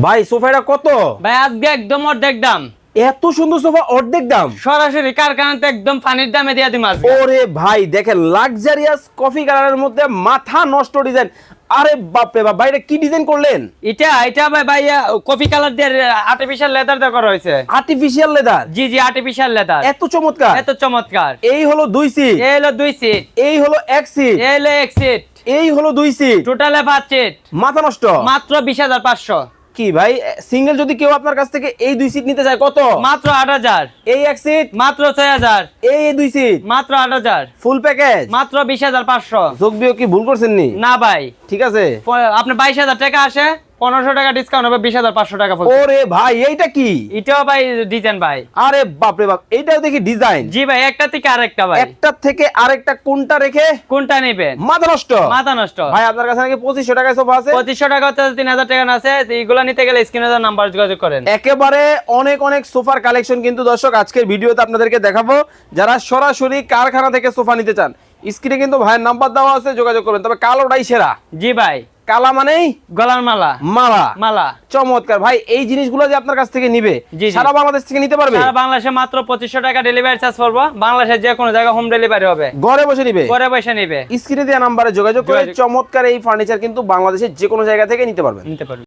ভাই সোফাটা কত? ভাই আজকে একদম অর্ধেক দাম। এত সুন্দর সোফা অর্ধেক দাম? সরাসরি কারখানাতে একদম পানির দামে দিয়ে দিম ওরে ভাই দেখেন লাক্সারিয়াস কফি কালারের মধ্যে মাথা নষ্ট ডিজাইন আরে বাপরে বাপ ভাই এটা কি ডিজাইন করলেন? এটা এটা ভাই ভাই কফি কালার দিয়ে আর্টিফিশিয়াল লেদার দিয়ে করা হয়েছে। আর্টিফিশিয়াল লেদার জি জি আর্টিফিশিয়াল লেদার এত চমৎকার। এত চমৎকার। এই হলো দুই সিট এই হলো দুই সিট এই হলো এক সিট এই হলো এক সিট এই হলো দুই সিট টোটালে পাঁচ সিট মাথা নষ্ট। মাত্র বিশ হাজার পাঁচশো। কি ভাই? সিঙ্গেল যদি কেউ আপনার কাছ থেকে এই দুই সিট নিতে চায় কত? মাত্র আট হাজার। এই এক সিট মাত্র ছয় হাজার। এই দুই সিট মাত্র আট হাজার। ফুল প্যাকেজ মাত্র বিশ হাজার পাঁচশো। যোগ বিয়োগ কি ভুল করছেন নি না ভাই। ঠিক আছে। আপনার বাইশ হাজার টাকা আসে পনেরোশো টাকা ডিসকাউন্ট হবে বিশ হাজার পাঁচশো টাকা। ওরে ভাই এইটা কি? এটাও ভাই ডিজাইন ভাই। আরে বাপরে বাপ এইটাও দেখি ডিজাইন জি ভাই একটা থেকে আরেকটা ভাই। একটা থেকে আরেকটা কোনটা রেখে? কোনটা নেবেন? মাথা নষ্ট। মাথা নষ্ট। ভাই আপনার কাছে নাকি পঁচিশশো টাকায় সোফা আছে? পঁচিশশো টাকা হচ্ছে তিন হাজার টাকা আছে এইগুলো নিতে গেলে স্ক্রিনে নাম্বার যোগাযোগ করেন। একেবারে অনেক অনেক সোফার কালেকশন কিন্তু দর্শক আজকের ভিডিওতে আপনাদেরকে দেখাবো যারা সরাসরি কারখানা থেকে সোফা নিতে চান স্ক্রিনে কিন্তু ভাইয়ের নাম্বার দেওয়া আছে যোগাযোগ করবেন। তবে কালোটাই সেরা। জি ভাই। কালা মানেই গলার মালা। মালা। মালা। চমৎকার। ভাই এই জিনিসগুলো যে আপনার কাছ থেকে নিবে। সারা বাংলাদেশ থেকে নিতে পারবে? সারা বাংলাদেশে মাত্র 2500 টাকা ডেলিভারি চার্জ করব বাংলাদেশের যে কোনো জায়গা হোম ডেলিভারি হবে। ঘরে বসে নিবে? ঘরে বসে নিবে। স্ক্রিনে দেওয়া নম্বরে যোগাযোগ করে চমৎকার এই ফার্নিচার কিন্তু বাংলাদেশের যে কোনো জায়গা থেকে নিতে পারবেন। নিতে পারবে।